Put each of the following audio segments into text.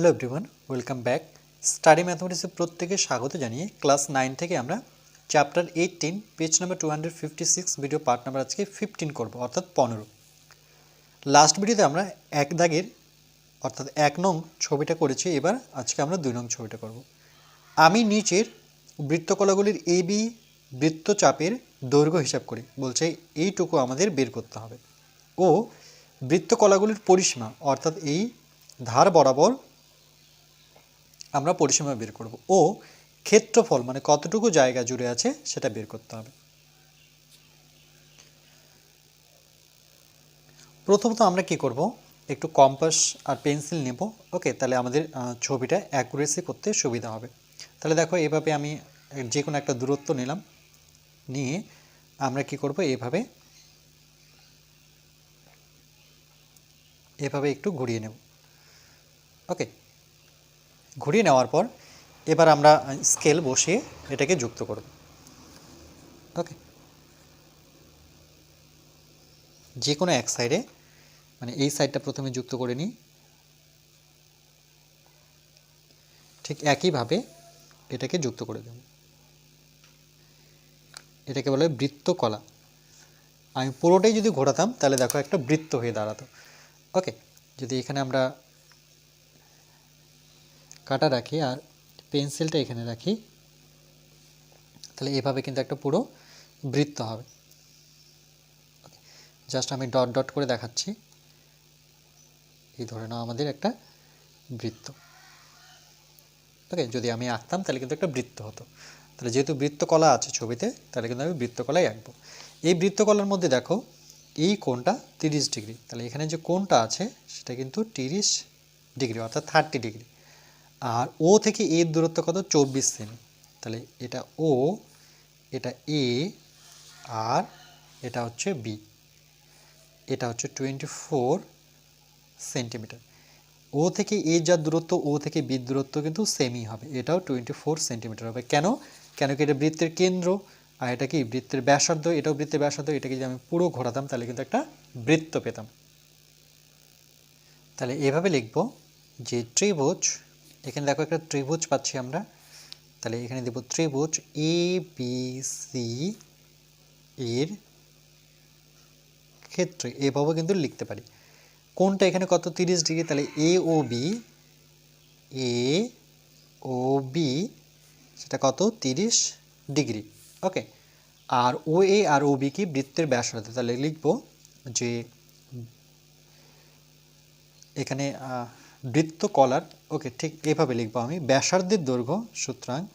Hello everyone welcome back study ম্যাথমেটিক্সে প্রত্যেকে স্বাগত জানিয়ে ক্লাস নাইন থেকে আমরা chapter eighteen page number two hundred fifty six video part number আজকে ফিফটিন করব, অর্থাৎ পনেরো। লাস্ট ভিডিওতে আমরা এক দাগের, অর্থাৎ এক নং ছবিটা করেছি, এবার আজকে আমরা দুই নং ছবিটা করব। আমি নিচের বৃত্তকলাগুলির এ বি বৃত্তচাপের দৈর্ঘ্য হিসাব করি, বলছে এইটুকু আমাদের বের করতে হবে। ও বৃত্তকলাগুলির পরিসীমা, অর্থাৎ এই ধার বরাবর আমরা পরিসীমা বের করব। ও ক্ষেত্রফল মানে কতটুকু জায়গা জুড়ে আছে সেটা বের করতে হবে। প্রথমত আমরা কি করব? একটু কম্পাস আর পেন্সিল নেব। ওকে, তাহলে আমাদের ছবিটা অ্যাকুরেসি করতে সুবিধা হবে। তাহলে দেখো, এভাবে আমি যে কোনো একটা দূরত্ব নিলাম। নিয়ে আমরা কি করব? এভাবে এভাবে একটু ঘুরিয়ে নেব। ওকে ঘুরিয়ে নেওয়ার পর এবার আমরা স্কেল বসিয়ে এটাকে যুক্ত করব। ওকে যে কোনো এক সাইডে মানে এই সাইডটা প্রথমে যুক্ত করে নিই। ঠিক একইভাবে এটাকে যুক্ত করে দেব। এটাকে বলে বৃত্তকলা আমি পুরোটাই যদি ঘোরাতাম, তাহলে দেখো একটা বৃত্ত হয়ে দাঁড়াতো। ওকে যদি এখানে আমরা কাটা রাখি আর পেন্সিলটা এখানে রাখি। তাহলে এভাবে কিন্তু একটা পুরো বৃত্ত হবে। জাস্ট আমি ডট ডট করে দেখাচ্ছি। এই ধরে নাও আমাদের একটা বৃত্ত। ওকে যদি আমি আঁকতাম তাহলে কিন্তু একটা বৃত্ত হতো। তাহলে যেহেতু বৃত্তকলা আছে ছবিতে, তাহলে কিন্তু আমি বৃত্তকলাই আঁকবো। এই বৃত্তকলার মধ্যে দেখো, এই কোণটা তিরিশ ডিগ্রি। তাহলে এখানে যে কোণটা আছে, সেটা কিন্তু তিরিশ ডিগ্রি, অর্থাৎ থার্টি ডিগ্রি। আর ও থেকে এর দূরত্ব কত? চব্বিশ সেমি। তাহলে এটা ও এটা এ আর এটা হচ্ছে বি এটা হচ্ছে টোয়েন্টি ফোর সেন্টিমিটার। ও থেকে এ যা দূরত্ব ও থেকে বি দূরত্ব কিন্তু সেমই হবে। এটাও টোয়েন্টি ফোর সেন্টিমিটার হবে। কেন? কেন কি এটা বৃত্তের কেন্দ্র? আর এটা কি বৃত্তের ব্যাসার্ধ? এটাও বৃত্তের ব্যাসার্ধ। এটাকে যদি আমি পুরো ঘোরাতাম, তাহলে কিন্তু একটা বৃত্ত পেতাম। তাহলে এভাবে লিখব যে ত্রিভুজ এখানে দেখো একটা ত্রিভুজ পাচ্ছি আমরা। তাহলে এখানে দেব ত্রিভুজ এ বি সি এর ক্ষেত্রে। এভাবেও কিন্তু লিখতে পারি। কোনটা এখানে কত? তিরিশ ডিগ্রি। তাহলে এ ও বি এ ও বি সেটা কত? তিরিশ degree. Okay R O A আর ও বি কি? বৃত্তের ব্যাসার্ধ। তাহলে লিখব যে এখানে বৃত্ত কলার, ওকে ঠিক এভাবে লিখব আমি, ব্যাসার্ধের দৈর্ঘ্য সুতরাং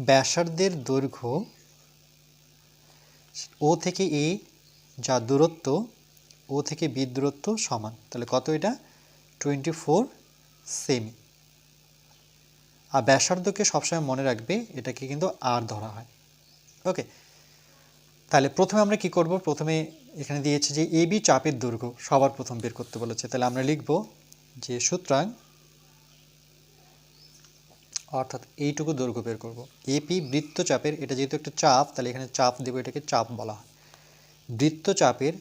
ব্যাসার্ধের দৈর্ঘ্য ও থেকে এ যা দূরত্ব, ও থেকে বি দূরত্ব সমান। তাহলে কত এটা? Twenty four cm. আর ব্যাসার্ধকে সবসময় মনে রাখবে, এটাকে কিন্তু আর ধরা হয়। ওকে তাহলে প্রথমে আমরা কি করব? প্রথমে এখানে দিয়েছে যে এ বি চাপের দৈর্ঘ্য সবার প্রথম বের করতে বলেছে। তাহলে আমরা লিখব যে সুতরাং অর্থাৎ এইটুকু দৈর্ঘ্য বের করব। এপি বৃত্তচাপের এটা যেহেতু একটা চাপ, তাহলে এখানে চাপ দেবো, এটাকে চাপ বলা হয়। বৃত্তচাপের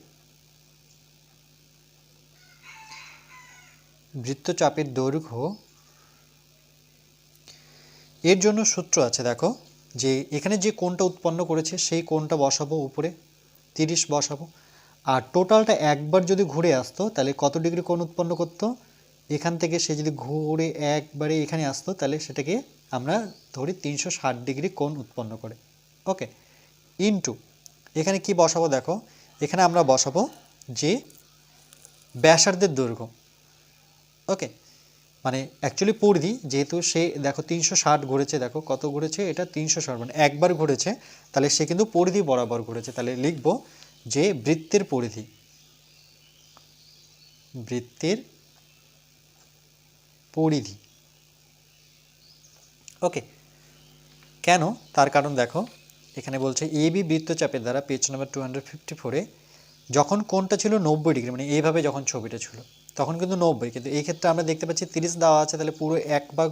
বৃত্তচাপের দৈর্ঘ্য, এর জন্য সূত্র আছে, দেখো। যে এখানে যে কোণটা উৎপন্ন করেছে, সেই কোণটা বসাবো উপরে, তিরিশ বসাবো। আর টোটালটা একবার যদি ঘুরে আসতো, তাহলে কত ডিগ্রি কোণ উৎপন্ন করতো? এখান থেকে সে যদি ঘুরে একবারে এখানে আসতো, তাহলে সেটাকে আমরা ধরি তিনশো ষাট ডিগ্রি কোণ উৎপন্ন করে। ওকে, ইনটু, এখানে কি বসাবো দেখো? এখানে আমরা বসাবো যে ব্যাসার্ধের দৈর্ঘ্য। ওকে মানে অ্যাকচুয়ালি পরিধি যেহেতু সে, দেখো তিনশো ষাট ঘুরেছে, দেখো কত ঘুরেছে? এটা তিনশো ষাট মানে একবার ঘুরেছে, তাহলে সে কিন্তু পরিধি বরাবর ঘুরেছে। তাহলে লিখব যে বৃত্তের পরিধি। বৃত্তের পরিধি। ওকে কেন? তার কারণ দেখো, এখানে বলছে এ বি বৃত্তচাপের দ্বারা page number two hundred fifty ফোরে যখন কোনটা ছিল নব্বই ডিগ্রি মানে এইভাবে যখন ছবিটা ছিল তখন কিন্তু নব্বই। কিন্তু এই ক্ষেত্রে আমরা দেখতে পাচ্ছি তিরিশ দেওয়া আছে, তাহলে পুরো এক ভাগ,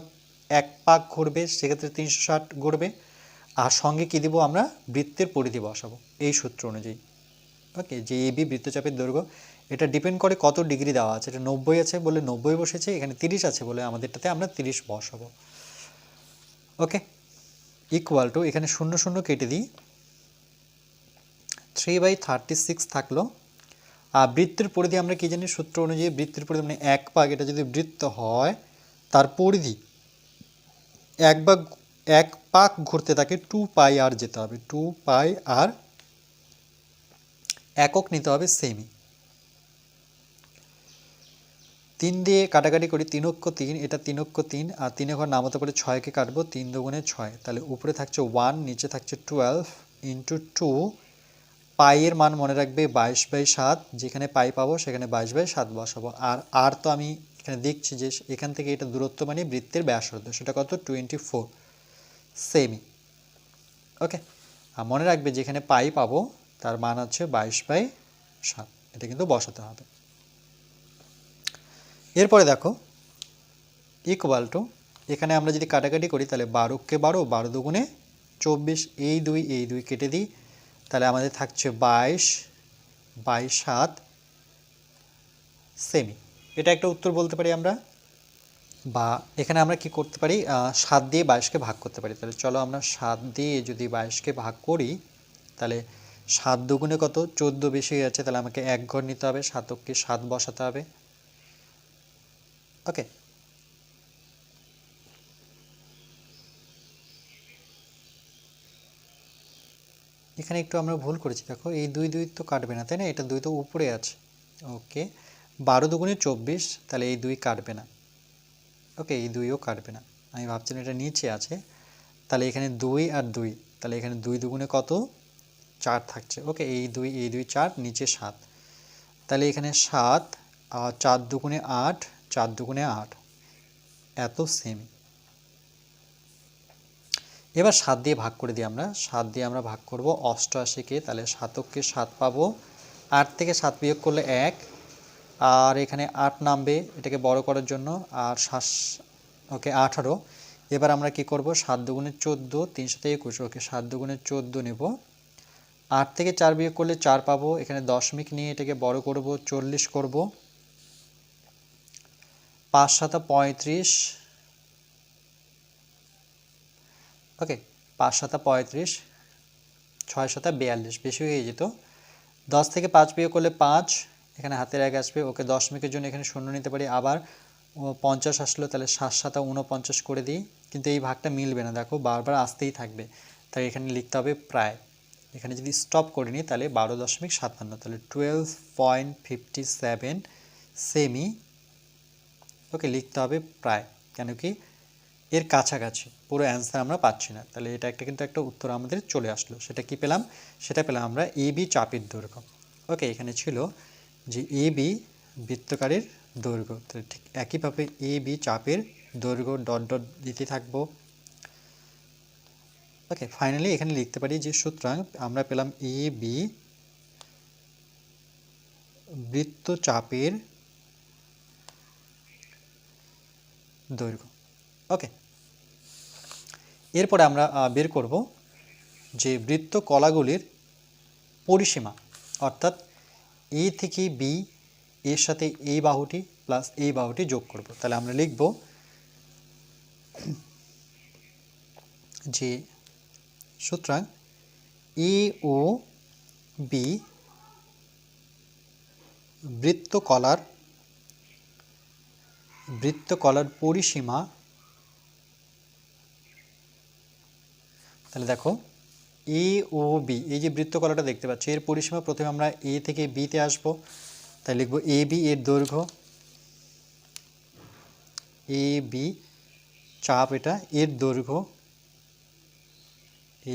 এক পাক ঘুরবে, সেক্ষেত্রে তিনশো ষাট ঘুরবে। আর সঙ্গে কী দিব আমরা? বৃত্তের পরিধি বসাবো, এই সূত্র অনুযায়ী। ওকে, যে এবি বৃত্তচাপের দৈর্ঘ্য, এটা ডিপেন্ড করে কত ডিগ্রি দেওয়া আছে। এটা নব্বই আছে বলে নব্বই বসেছে, এখানে তিরিশ আছে বলে আমাদেরটাতে আমরা তিরিশ বসাবো। ওকে ইকুয়াল টু এখানে শূন্য শূন্য কেটে দিই। থ্রি বাই থার্টি সিক্স থাকল। বৃত্তের পরিধি আমরা কী জানি? সূত্র অনুযায়ী বৃত্তের পরিধি মানে এক পাক এটা যদি বৃত্ত হয়, তার পরিধি এক ভাগ, এক পাক ঘুরতে থাকে টু পাই আর যেতে হবে। টু পাই আর একক নিতে হবে সেমি তিন দিয়ে কাটাকাটি করি, তিন অক্ষ তিন, এটা তিন অক্ষ তিন, আর তিন ঘর নামাতে পারে ছয়কে কাটবো, তিন দুগুণে ছয়। তাহলে উপরে থাকছে ওয়ান নিচে থাকছে টুয়েলভ ইন্টু টু পাইয়ের মান মনে রাখবে বাইশ বাই সাত, যেখানে পাই পাবো সেখানে বাইশ বাই সাত বসাবো। আর আর তো আমি এখানে দেখছি যে এখান থেকে এটা দূরত্ব মানে বৃত্তের ব্যাসার্ধ, সেটা কত? Twenty four cm. ওকে? আর মনে রাখবে যেখানে পাই পাবো, তার মান হচ্ছে বাইশ বাই সাত। এটা কিন্তু বসাতে হবে। এরপরে দেখো ইকুয়াল টু এখানে আমরা যদি কাটাকাটি করি তাহলে বারোকে বারো বারো দুগুণে চব্বিশ, এই দুই এই দুই কেটে দিই। তাহলে আমাদের থাকছে বাইশ বাইশ সাত, সেমি। এটা একটা উত্তর বলতে পারি আমরা? বা এখানে আমরা কি করতে পারি? সাত দিয়ে বাইশকে ভাগ করতে পারি। তাহলে চলো আমরা সাত দিয়ে যদি বাইশকে ভাগ করি, তাহলে সাত দুগুণে কত? চোদ্দ বেশি হয়ে যাচ্ছে, তাহলে আমাকে এক ঘর নিতে হবে, সাতককে সাত বসাতে হবে। ওকে এখানে একটু আমরা ভুল করেছি, দেখো। এই দুই দুই তো কাটবে না, তাই না? এটা দুই তো উপরে আছে। ওকে। বারো দুগুণে চব্বিশ, তাহলে এই দুই কাটবে না। ওকে, এই দুইও কাটবে না। আমি ভাবছিলাম এটা নিচে আছে। তাহলে এখানে দুই আর দুই, তাহলে এখানে দুই দুগুণে কত? চার থাকছে। ওকে, এই দুই এই দুই চার, নিচে সাত। তাহলে এখানে সাত, আর চার দুগুণে আট, চার দুগুণে আট। এত সেম এবার সাত দিয়ে ভাগ করে দিই আমরা। সাত দিয়ে আমরা ভাগ করব অষ্টআশিকে, তাহলে সাতককে সাত পাবো। আট থেকে সাত বিয়োগ করলে এক। আর এখানে আট নামবে, এটাকে বড় করার জন্য। আর শ্বাস ওকে, আঠারো। এবার আমরা কি করব? সাত দুগুণে চোদ্দ সাথে একুশ। ওকে, সাত দুগুণে চোদ্দ নেব। আট থেকে চার বিয়োগ করলে চার পাবো। এখানে দশমিক নিয়ে এটাকে বড় করব, চল্লিশ করব। পাঁচ সাতা পঁয়ত্রিশ ওকে, পাঁচ সাতা পঁয়ত্রিশ, ছয় সাতা বিয়াল্লিশ, বেশি হয়ে যেত। দশ থেকে পাঁচ বিয়োগ করলে পাঁচ, এখানে হাতের এক আসবে, ওকে দশমিকের জন্য এখানে শূন্য নিতে পারি। আবার পঞ্চাশ আসলো, তাহলে সাত সাতা উনপঞ্চাশ করে দিই। কিন্তু এই ভাগটা মিলবে না, দেখো, বারবার আসতেই থাকবে। তাই এখানে লিখতে হবে প্রায়। এখানে যদি স্টপ করে নিই, তাহলে বারো দশমিক সাতান্ন, তাহলে twelve point fifty seven cm okay লিখতে হবে প্রায়। কেন কি? এর কাছাকাছি। পুরো অ্যান্সার আমরা পাচ্ছি না। তাহলে এটা একটা কিন্তু একটা উত্তর আমাদের চলে আসলো। সেটা কি পেলাম? সেটা পেলাম আমরা এ বি চাপের দৈর্ঘ্য। ওকে এখানে ছিল যে এ বি বৃত্তকারের দৈর্ঘ্য। তাহলে ঠিক একইভাবে এ বি চাপের দৈর্ঘ্য ডট ডট দিতে থাকব। ওকে ফাইনালি এখানে লিখতে পারি যে সুতরাং আমরা পেলাম এ বি বৃত্তচাপের দৈর্ঘ্য। ওকে এরপরে আমরা বের করব যে বৃত্ত কলাগুলির পরিসীমা, অর্থাৎ এ থেকে বি এর সাথে এই বাহুটি প্লাস এই বাহুটি যোগ করব। তাহলে আমরা লিখব যে সুতরাং এ ও বি বৃত্তকলার বৃত্তকলার পরিসীমা তাহলে দেখো এ ও বি এই যে বৃত্তকলাটা দেখতে পাচ্ছি, এর পরিসীমা প্রথমে আমরা এ থেকে বিতে আসব, তাই লিখব এ বি এর দৈর্ঘ্য এ বি চাপ এটা এর দৈর্ঘ্য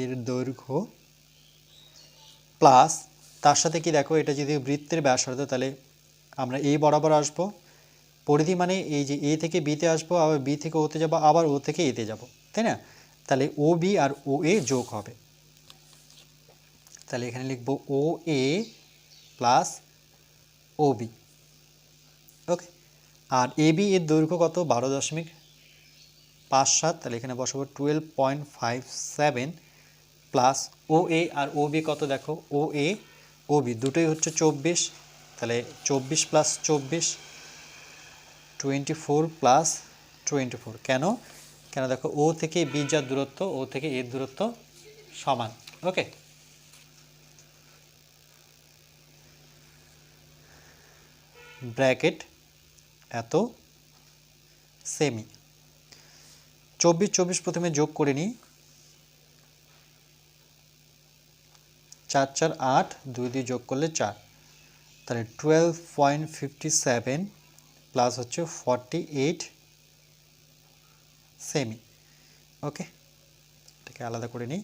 এর দৈর্ঘ্য প্লাস তার সাথে কি দেখো, এটা যদি বৃত্তের ব্যাসার্ধ তাহলে আমরা এ বরাবর আসব, পরিধি মানে এই যে এ থেকে বিতে আসব, আবার বি থেকে ওতে যাব, আবার ও থেকে এতে যাব, তাই না? তাহলে ও বি আর ও এ যোগ হবে। তাহলে এখানে লিখব O A plus O B okay R A B এর দৈর্ঘ্য কত? বারো দশমিক পাঁচ সাত। তাহলে এখানে বসাবো twelve point five seven plus O A R O B কত দেখো? ও এ ও বি দুটোই হচ্ছে চব্বিশ। তাহলে চব্বিশ প্লাস চব্বিশ twenty four plus twenty four কেন? কেন দেখো, ও থেকে বি যার দূরত্ব, ও থেকে এর দূরত্ব সমান। ওকে ব্র্যাকেট এত সেমি চব্বিশ চব্বিশ প্রথমে যোগ করে নিই। চার চার, আট, দুই দুই যোগ করলে চার। তাহলে twelve point fifty seven plus হচ্ছে ফর্টি এইট সেমি ওকে এটাকে আলাদা করে নিই।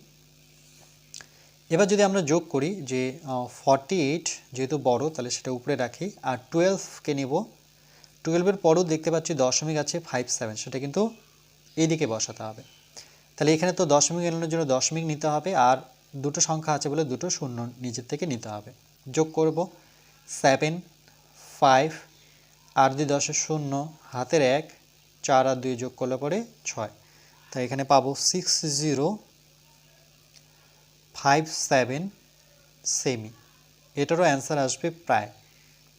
এবার যদি আমরা যোগ করি যে ফর্টি এইট যেহেতু বড়, তাহলে সেটা উপরে রাখি। আর টুয়েলভকে নেব। টুয়েলভের পরও দেখতে পাচ্ছি দশমিক আছে ফাইভ সেভেন সেটা কিন্তু এইদিকে বসাতে হবে। তাহলে এখানে তো দশমিক এলানোর জন্য দশমিক নিতে হবে, আর দুটো সংখ্যা আছে বলে দুটো শূন্য নিচের থেকে নিতে হবে। যোগ করব সেভেন ফাইভ আর দুই দশের শূন্য, হাতের এক চার আর দুই যোগ করলে পরে ছয়। তাই এখানে পাবো সিক্স জিরো ফাইভ সেভেন সেমি এটারও অ্যান্সার আসবে প্রায়।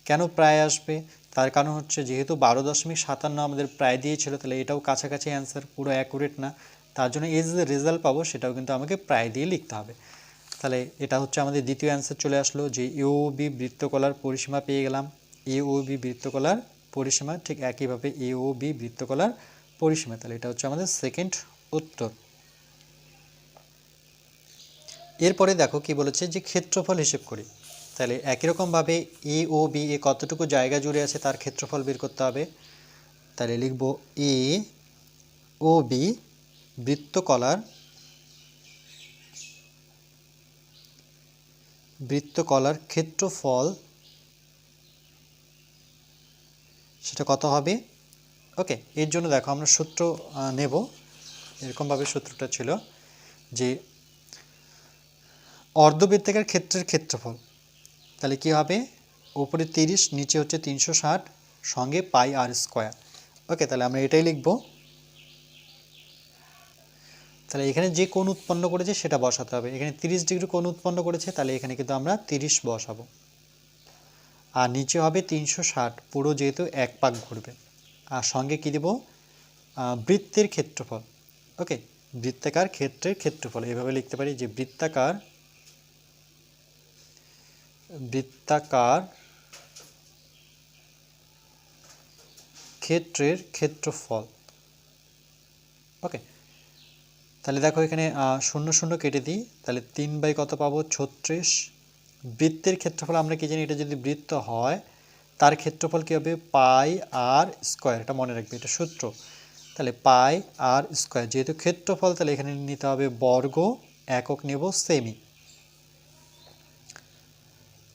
কেন প্রায় আসবে? তার কারণ হচ্ছে যেহেতু বারো দশমিক সাতান্ন আমাদের প্রায় দিয়েছিল, তাহলে এটাও কাছাকাছি অ্যান্সার পুরো অ্যাকুরেট না। তার জন্য এই যে রেজাল্ট পাবো, সেটাও কিন্তু আমাকে প্রায় দিয়ে লিখতে হবে। তাহলে এটা হচ্ছে আমাদের দ্বিতীয় অ্যান্সার চলে আসলো, যে এও বৃত্তকলার পরিসীমা পেয়ে গেলাম। এ বি বৃত্তকলার পরিসীমা ঠিক একইভাবে এ ও বি বৃত্তকলার পরিসীমা। তাহলে এটা হচ্ছে আমাদের সেকেন্ড উত্তর। এরপরে দেখো কি বলেছে যে ক্ষেত্রফল হিসেব করি। তাহলে একই রকমভাবে এ ও বি এ কতটুকু জায়গা জুড়ে আছে তার ক্ষেত্রফল বের করতে হবে। তাহলে লিখব এ ও বি বৃত্তকলার বৃত্তকলার ক্ষেত্রফল সেটা কত হবে? ওকে, এর জন্য দেখো আমরা সূত্র নেব। এরকমভাবে সূত্রটা ছিল যে অর্ধবৃত্তাকার ক্ষেত্রের ক্ষেত্রফল, তাহলে কি হবে? উপরে তিরিশ, নিচে হচ্ছে তিনশো ষাট, সঙ্গে পাই আর স্কোয়ার। ওকে, তাহলে আমরা এটাই লিখব। তাহলে এখানে যে কোণ উৎপন্ন করেছে সেটা বসাতে হবে। এখানে তিরিশ ডিগ্রি কোণ উৎপন্ন করেছে, তাহলে এখানে কিন্তু আমরা তিরিশ বসাবো। আর নিচে হবে তিনশো ষাট, পুরো যেহেতু এক পাক ঘুরবে। আর সঙ্গে কী দেব? বৃত্তের ক্ষেত্রফল। ওকে, বৃত্তাকার ক্ষেত্রের ক্ষেত্রফল, এভাবে লিখতে পারি যে বৃত্তাকার বৃত্তাকার ক্ষেত্রের ক্ষেত্রফল। ওকে, তাহলে দেখো এখানে শূন্য শূন্য কেটে দিই, তাহলে তিন বাই কত পাবো? ছত্রিশ। বৃত্তের ক্ষেত্রফল আমরা কি জানি? এটা যদি বৃত্ত হয়, তার ক্ষেত্রফল কী হবে? Pi r square. এটা মনে রাখবে, এটা সূত্র। তাহলে পাই আর স্কোয়ার, যেহেতু ক্ষেত্রফল, তাহলে এখানে নিতে হবে বর্গ, একক নেব সেমি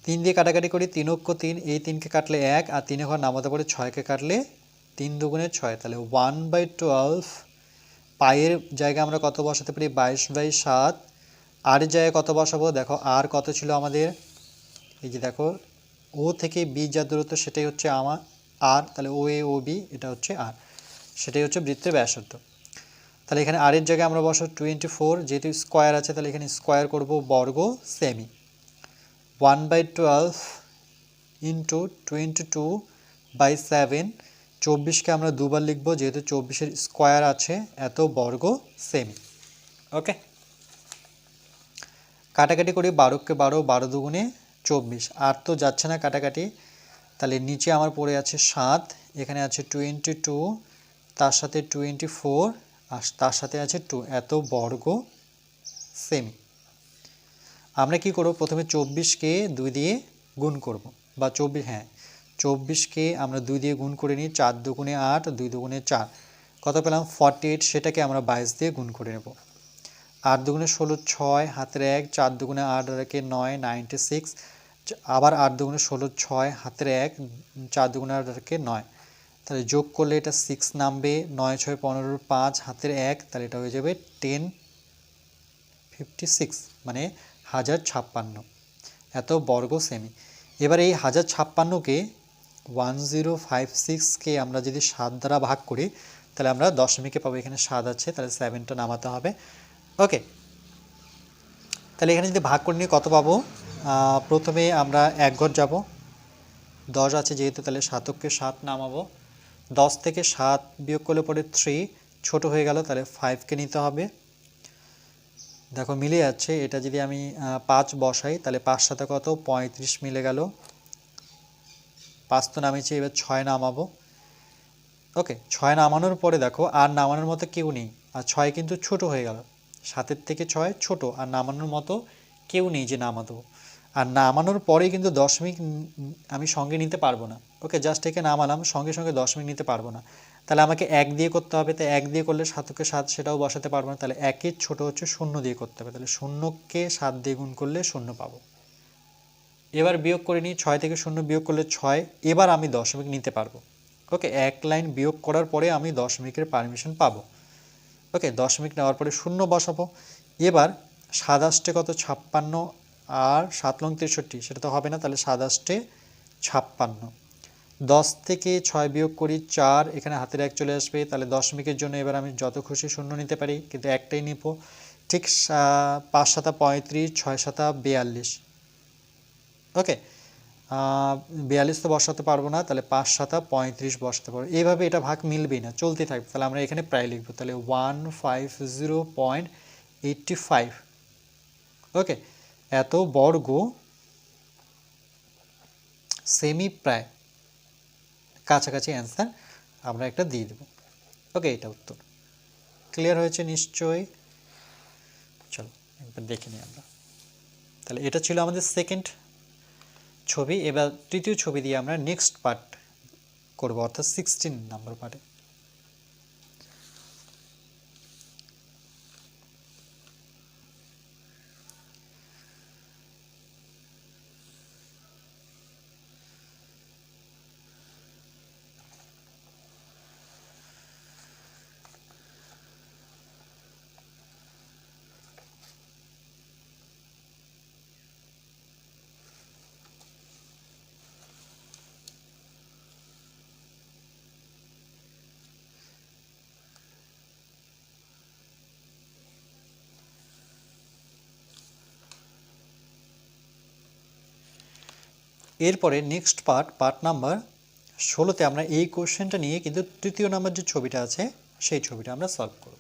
তিন দিয়ে কাটাকাটি করি, তিন অক্ষ তিন, এই তিনকে কাটলে এক, আর তিনে ঘর নামাতে পারে ছয়কে কাটলে তিন দুগুণে ছয়। তাহলে ওয়ান বাই টুয়েলভ পায়ের জায়গায় আমরা কত বসাতে পারি? বাইশ বাই সাত আর জায়গায় কত বসাবো? দেখো, আর কত ছিল আমাদের? এই যে দেখো, ও থেকে বি যা দূরত্ব সেটাই হচ্ছে আমার আর, তাহলে ও এ, ও বি, এটা হচ্ছে আর। সেটাই হচ্ছে বৃত্তের ব্যাসার্ধ। তাহলে এখানে আর এর জায়গায় আমরা বসো টোয়েন্টি ফোর যেহেতু স্কোয়ার আছে, তাহলে এখানে স্কোয়ার করব বর্গ semi one by twelve into twenty two by seven চব্বিশকে আমরা দুবার লিখব, যেহেতু চব্বিশের স্কোয়ার আছে, এত বর্গ সেমি ওকে কাটাকাটি করি বারোকে বারো বারো দুগুণে চব্বিশ। আর তো যাচ্ছে না কাটাকাটি। তাহলে নিচে আমার পড়ে আছে সাত, এখানে আছে টোয়েন্টি টু, তার সাথে টোয়েন্টি ফোর, আর তার সাথে আছে টু। এত বর্গ সেমি। আমরা কি করব? প্রথমে চব্বিশকে দুই দিয়ে গুণ করব। বা চব্বিশ হ্যাঁ চব্বিশকে আমরা দুই দিয়ে গুণ করে নিই, চার দুগুণে আট, দুই দুগুণে চার। কত পেলাম? ফর্টি এইট, সেটাকে আমরা বাইশ দিয়ে গুণ করে নেব। আট দুগুণে ষোলো ছয়, হাতের এক, চার দুগুণে আট আর নয়, নাইনটি সিক্স, আবার আট দুগুণে ষোলো ছয়, হাতের এক, চার দুগুণে আট আর নয়। তাহলে যোগ করলে এটা সিক্স নামবে, নয় ছয় পনেরো পাঁচ, হাতের এক, তাহলে এটা হয়ে যাবে টেন ফিফটি সিক্স মানে হাজার ছাপ্পান্ন। এত বর্গ সেমি এবার এই হাজার ছাপ্পান্নকে ওয়ান জিরো ফাইভ সিক্সকে আমরা যদি সাত দ্বারা ভাগ করি, তাহলে আমরা দশমিকে পাবো, এখানে সাত আছে, তাহলে সেভেনটা নামাতে হবে। ওকে তাহলে এখানে যদি ভাগ করে নিয়ে কত পাবো? প্রথমে আমরা এক ঘর যাব। দশ আছে যেহেতু, তাহলে সাতককে সাত নামাবো। দশ থেকে সাত বিয়োগ করলে পরে থ্রি ছোট হয়ে গেল, তাহলে ফাইভকে নিতে হবে। দেখো, মিলে যাচ্ছে। এটা যদি আমি পাঁচ বসাই, তাহলে পাঁচ সাথে কত? পঁয়ত্রিশ মিলে গেল। পাঁচ তো নামিয়েছি, এবার ছয় নামাবো। ওকে ছয় নামানোর পরে দেখো, আর নামানোর মতো কেউ নেই। আর ছয় কিন্তু ছোট হয়ে গেল। সাতের থেকে ছয় ছোট আর নামানোর মতো কেউ নেই যে নামাতো। আর নামানোর পরে কিন্তু দশমিক আমি সঙ্গে নিতে পারব না। ওকে জাস্ট একে নামালাম, সঙ্গে সঙ্গে দশমিক নিতে পারব না। তাহলে আমাকে এক দিয়ে করতে হবে, তো এক দিয়ে করলে সাতকে সাত সেটাও বসাতে পারব না। তাহলে একের ছোট হচ্ছে শূন্য দিয়ে করতে হবে। তাহলে শূন্যকে সাত দিয়ে গুণ করলে শূন্য পাবো। এবার বিয়োগ করে নিই, ছয় থেকে শূন্য বিয়োগ করলে ছয়, এবার আমি দশমিক নিতে পারব। ওকে, এক লাইন বিয়োগ করার পরে আমি দশমিকের পারমিশন পাবো। ওকে, দশমিক নেওয়ার পরে শূন্য বসাবো। এবার সাতাশটে কত? ছাপ্পান্ন। আর সাত লং তেষট্টি, সেটা তো হবে না, তাহলে সাতাশটে ছাপ্পান্ন। দশ থেকে ছয় বিয়োগ করি চার, এখানে হাতের এক চলে আসবে, তাহলে দশমিকের জন্য এবার আমি যত খুশি শূন্য নিতে পারি, কিন্তু একটাই নিব। ঠিক পাঁচ সাতা পঁয়ত্রিশ, ছয় সাতা বিয়াল্লিশ। ওকে বিয়াল্লিশ তো বসাতে পারব না, তাহলে পাঁচ সাতা পঁয়ত্রিশ বসাতে পারব। এইভাবে এটা ভাগ মিলবেই না চলতে থাকবে। তাহলে আমরা এখানে প্রায় লিখব, তাহলে one five zero point eighty five. Okay, এত বর্গ সেমি প্রায়। কাছাকাছি অ্যান্সার আমরা একটা দিয়ে দেবো। ওকে, এটা উত্তর। ক্লিয়ার হয়েছে নিশ্চয়ই? চলো, একবার দেখে নিই আমরা। তাহলে এটা ছিল আমাদের সেকেন্ড ছবি এবার তৃতীয় ছবি দিয়ে আমরা নেক্সট পার্ট করব অর্থাৎ সিক্সটিন নাম্বার পার্টে এরপরে নেক্সট পার্ট পার্ট নাম্বার ষোলোতে আমরা এই কোশ্চেনটা নিয়ে কিন্তু তৃতীয় নাম্বার যে ছবিটা আছে, সেই ছবিটা আমরা সলভ করব।